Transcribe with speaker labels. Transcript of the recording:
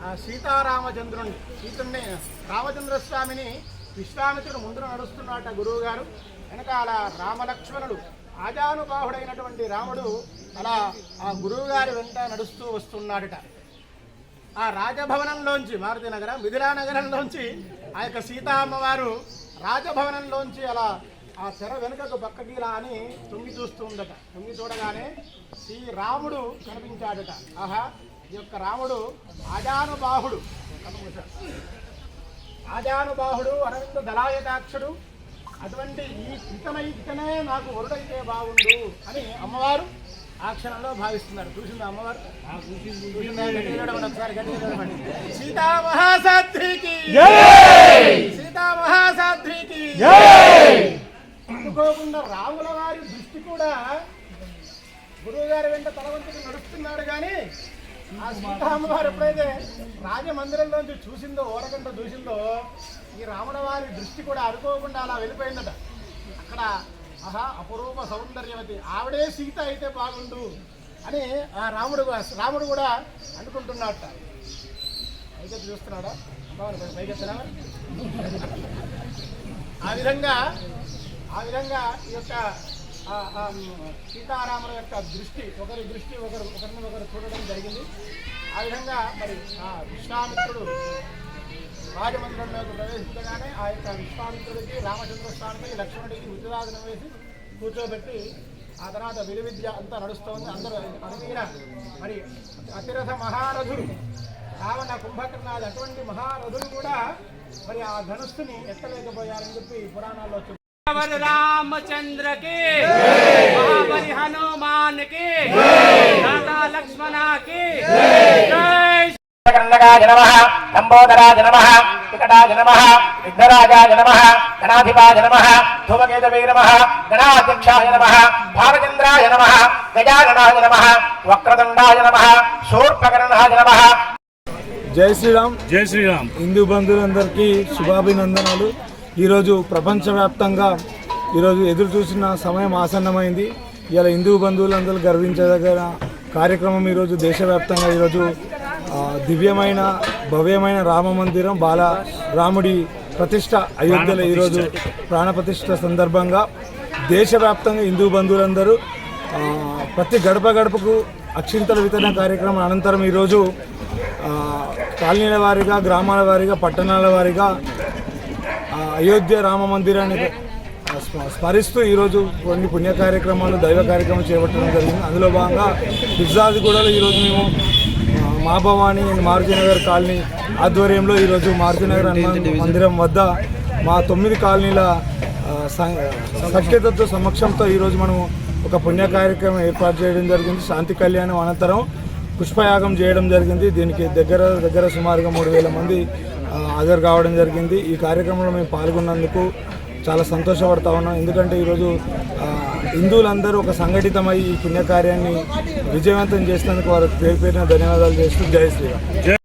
Speaker 1: రామచంద్రుణ్ణి సీతుణ్ణి రామచంద్ర స్వామిని విశ్వామిత్రుడు ముందు నడుస్తున్నాట గురువు గారు వెనకాల రామలక్ష్మణుడు ఆజానుబాహుడైనటువంటి రాముడు అలా ఆ గురువు గారి వెంట నడుస్తూ వస్తున్నాడట. ఆ రాజభవనంలోంచి మారుతి నగరం మిథిలా నగరంలోంచి ఆ యొక్క సీతా అమ్మవారు రాజభవనంలోంచి అలా ఆ తెర వెనుకకు పక్కకి ఇలా అని తొంగి చూస్తూ ఉందట. తొంగి చూడగానే శ్రీరాముడు కనిపించాడట. ఆహా ఈ యొక్క రాముడు ఆజానుబాహుడు. ఆజానుబాహుడు అరవింద దళాయతాక్షుడు అటువంటి ఈ ఇతనైతనే నాకు వరుడైతే బాగుండు అని అమ్మవారు ఆ క్షణంలో భావిస్తున్నారు. చూసిందా అమ్మవారు? ఒకసారి గట్టిగా చూడమని. సీతా మహాసాధ్రికి సీతా మహాసాధ్రికి అందుకోకుండా రాముల వారి దృష్టి కూడా గురువు గారి వెంట తలవంతుడు నడుస్తున్నాడు కానీ ఆ సీతామ్మవారు ఎప్పుడైతే రాజమందిరంలోంచి చూసిందో ఓరకంట చూసిందో ఈ రాముడు వారి దృష్టి కూడా అనుకోకుండా అలా వెళ్ళిపోయిందట. అక్కడ ఆహా అపురూప సౌందర్యవతి ఆవిడే సీత అయితే బాగుండు అని ఆ రాముడు రాముడు కూడా అనుకుంటున్నాడట. పైగా చూస్తున్నాడా? అమ్మవారు ఆ విధంగా ఆ విధంగా ఈ యొక్క సీతారాముల యొక్క దృష్టి ఒకరి దృష్టి ఒకరు ఒకరిని ఒకరు చూడడం జరిగింది. ఆ విధంగా మరి ఆ విశ్వామిత్రుడు రాజమందిరంలోకి ప్రవేశించగానే ఆ యొక్క విశ్వామిత్రుడికి రామచంద్ర స్వామికి లక్ష్మణుడికి ఉద్యోగాసనం వేసి కూర్చోబెట్టి ఆ తర్వాత విలువిద్య అంతా నడుస్తోంది. అందరూ అనువీర మరి అతిరథ మహారథుడు రావణ కుంభకర్ణాలు అటువంటి మహారథులు కూడా మరి ఆ ధనుస్సుని ఎత్తలేకపోయారని చెప్పి పురాణాల్లో చెప్పారు
Speaker 2: वर रामचंद्र की महाबली हनुमान की दादा लक्ष्मणा की जय
Speaker 3: కండకాయ నమ లంబోదరాయ నమ వికటాయ నమ విఘ్నరాజాయ నమ గణాధిపాయ నమ ధూమకేతవే నమ గణాధ్యక్షాయ నమ భారచంద్రాయ నమ గజాననాయ నమ వక్రదండాయ నమ శూర్పకర్ణాయ నమ
Speaker 4: జై శ్రీరామ్
Speaker 5: జై శ్రీరామ్
Speaker 4: హిందూ బంధువులందరికీ శుభాభినందనాలు ఈరోజు ప్రపంచవ్యాప్తంగా ఈరోజు ఎదురు చూసిన సమయం ఆసన్నమైంది. ఇలా హిందూ బంధువులందరూ గర్వించదగిన కార్యక్రమం ఈరోజు దేశవ్యాప్తంగా ఈరోజు దివ్యమైన భవ్యమైన రామ మందిరం బాల రాముడి ప్రతిష్ట అయోధ్యలో ఈరోజు ప్రాణప్రతిష్ఠ సందర్భంగా దేశవ్యాప్తంగా హిందూ బంధువులందరూ ప్రతి గడప గడపకు అక్షింతల వితరణ కార్యక్రమం అనంతరం ఈరోజు కాలనీల వారీగా గ్రామాల వారీగా పట్టణాల వారీగా అయోధ్య రామ మందిరాన్ని స్మరిస్తూ ఈరోజు కొన్ని పుణ్య కార్యక్రమాలు దైవ కార్యక్రమాలు చేపట్టడం జరిగింది. అందులో భాగంగా బిర్జాదిగూడలో ఈరోజు మేము మా భవాని అండ్ మారుతినగర్ కాలనీ ఆధ్వర్యంలో ఈరోజు మారుతినగర్ మందిరం వద్ద మా తొమ్మిది కాలనీల ఆ, సఖ్యతతో సమక్షంతో ఈరోజు మనం ఒక పుణ్య కార్యక్రమం ఏర్పాటు చేయడం జరిగింది. శాంతి కళ్యాణం అనంతరం పుష్పయాగం చేయడం జరిగింది. దీనికి దగ్గర దగ్గర సుమారుగా మూడు వేల మంది హాజరు కావడం జరిగింది. ఈ కార్యక్రమంలో మేము పాల్గొన్నందుకు చాలా సంతోషపడతా ఉన్నాం. ఎందుకంటే ఈరోజు హిందువులందరూ ఒక సంఘటితమై ఈ పుణ్యకార్యాన్ని విజయవంతం చేసినందుకు వారు పేరు పేరున ధన్యవాదాలు చేస్తూ జయ శ్రీరామ్.